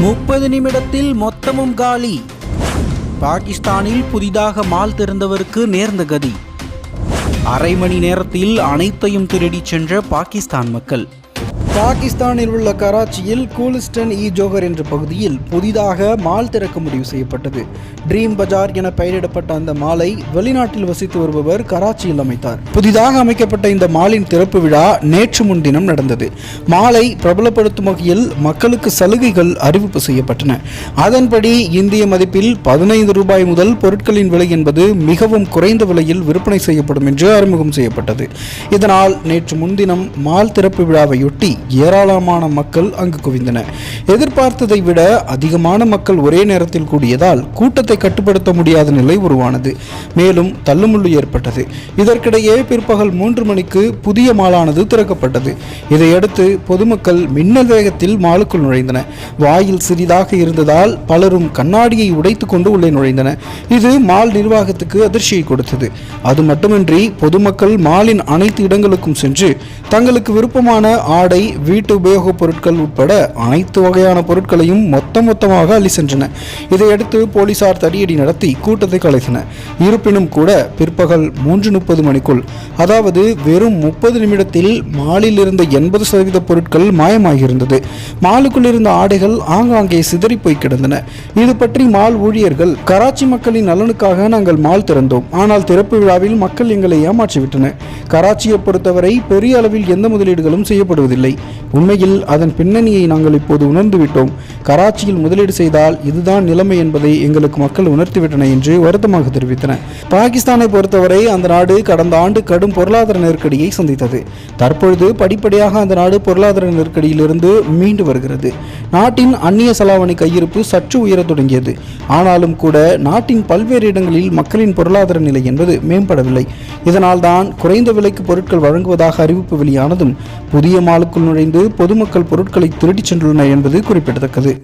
முப்பது நிமிடத்தில் மொத்தமும் காலி. பாகிஸ்தானில் புதிதாக மால் திறந்தவருக்கு நேர்ந்த கதி. அரை மணி நேரத்தில் அனைத்தையும் திருடிச் சென்ற பாகிஸ்தான் மக்கள். பாகிஸ்தானில் உள்ள கராச்சியில் கூலிஸ்டன் இ ஜோகர் என்ற பகுதியில் புதிதாக மால் திறக்க முடிவு செய்யப்பட்டது. ட்ரீம் பஜார் என பெயரிடப்பட்ட அந்த மாலை வெளிநாட்டில் வசித்து வருபவர் கராச்சியில் அமைத்தார். புதிதாக அமைக்கப்பட்ட இந்த மாலின் திறப்பு விழா நேற்று முன்தினம் நடந்தது. மாலை பிரபலப்படுத்தும் வகையில் மக்களுக்கு சலுகைகள் அறிவிப்பு செய்யப்பட்டன. அதன்படி இந்திய மதிப்பில் பதினைந்து ரூபாய் முதல் பொருட்களின் விலை என்பது மிகவும் குறைந்த விலையில் விற்பனை செய்யப்படும் என்று அறிமுகம் செய்யப்பட்டது. இதனால் நேற்று முன்தினம் மால் திறப்பு விழாவையொட்டி ஏராளமான மக்கள் அங்கு குவிந்தன எதிர்பார்த்ததை விட அதிகமான மக்கள் ஒரே நேரத்தில் கூடியதால் கூட்டத்தை கட்டுப்படுத்த முடியாத நிலை உருவானது. மேலும் தள்ளுமுள்ளு ஏற்பட்டது. இதற்கிடையே பிற்பகல் மூன்று மணிக்கு புதிய மாலானது திறக்கப்பட்டது. இதையடுத்து பொதுமக்கள் மின்னல் வேகத்தில் மாலுக்குள் நுழைந்தன வாயில் சிறிதாக இருந்ததால் பலரும் கண்ணாடியை உடைத்துக் கொண்டு உள்ளே நுழைந்தன இது மால் நிர்வாகத்துக்கு அதிர்ச்சியை கொடுத்தது. அது மட்டுமின்றி பொதுமக்கள் மாலின் அனைத்து இடங்களுக்கும் சென்று தங்களுக்கு விருப்பமான ஆடை வீட்டு உபயோகப் பொருட்கள் உட்பட அனைத்து வகையான பொருட்களையும் மொத்த மொத்தமாக அள்ளி சென்றன. இதையடுத்து போலீசார் தடியடி நடத்தி கூட்டத்தை கலைத்தனர். இருப்பினும் கூட பிற்பகல் மூன்று முப்பது மணிக்குள் அதாவது வெறும் முப்பது நிமிடத்தில் மாலில் இருந்த எண்பது சதவீத பொருட்கள் மாயமாகியிருந்தது. மாலுக்குள் இருந்த ஆடைகள் ஆங்காங்கே சிதறி போய் கிடந்தன. இது பற்றி மால் ஊழியர்கள் கராச்சி மக்களின் நலனுக்காக நாங்கள் மால் திறந்தோம். ஆனால் திறப்பு விழாவில் மக்கள் எங்களை ஏமாற்றிவிட்டனர். கராச்சியை பொறுத்தவரை பெரிய அளவில் எந்த முதலீடுகளும் செய்யப்படுவதில்லை. உண்மையில் அதன் பின்னணியை நாங்கள் இப்போது உணர்ந்துவிட்டோம் கராச்சியில் முதலீடு செய்தால் இதுதான் நிலைமை என்பதை எங்களுக்கு மக்கள் உணர்த்திவிட்டன என்று வருத்தமாக தெரிவித்தனர் பாகிஸ்தானை பொறுத்தவரை அந்த நாடு கடந்த ஆண்டு கடும் பொருளாதார நெருக்கடியை சந்தித்தது. தற்பொழுது படிப்படியாக அந்த நாடு பொருளாதார நெருக்கடியிலிருந்து மீண்டு வருகிறது. நாட்டின் அந்நிய செலாவணி கையிருப்பு சற்று உயரத் தொடங்கியது. ஆனாலும் கூட நாட்டின் பல்வேறு இடங்களில் மக்களின் பொருளாதார நிலை என்பது மேம்படவில்லை. இதனால்தான் குறைந்த விலைக்கு பொருட்கள் வழங்குவதாக அறிவிப்பு வெளியானதும் புதிய மாலுக்குள் நுழைந்து பொதுமக்கள் பொருட்களை திருடிச் சென்றுள்ளனர் என்பது குறிப்பிடத்தக்கது.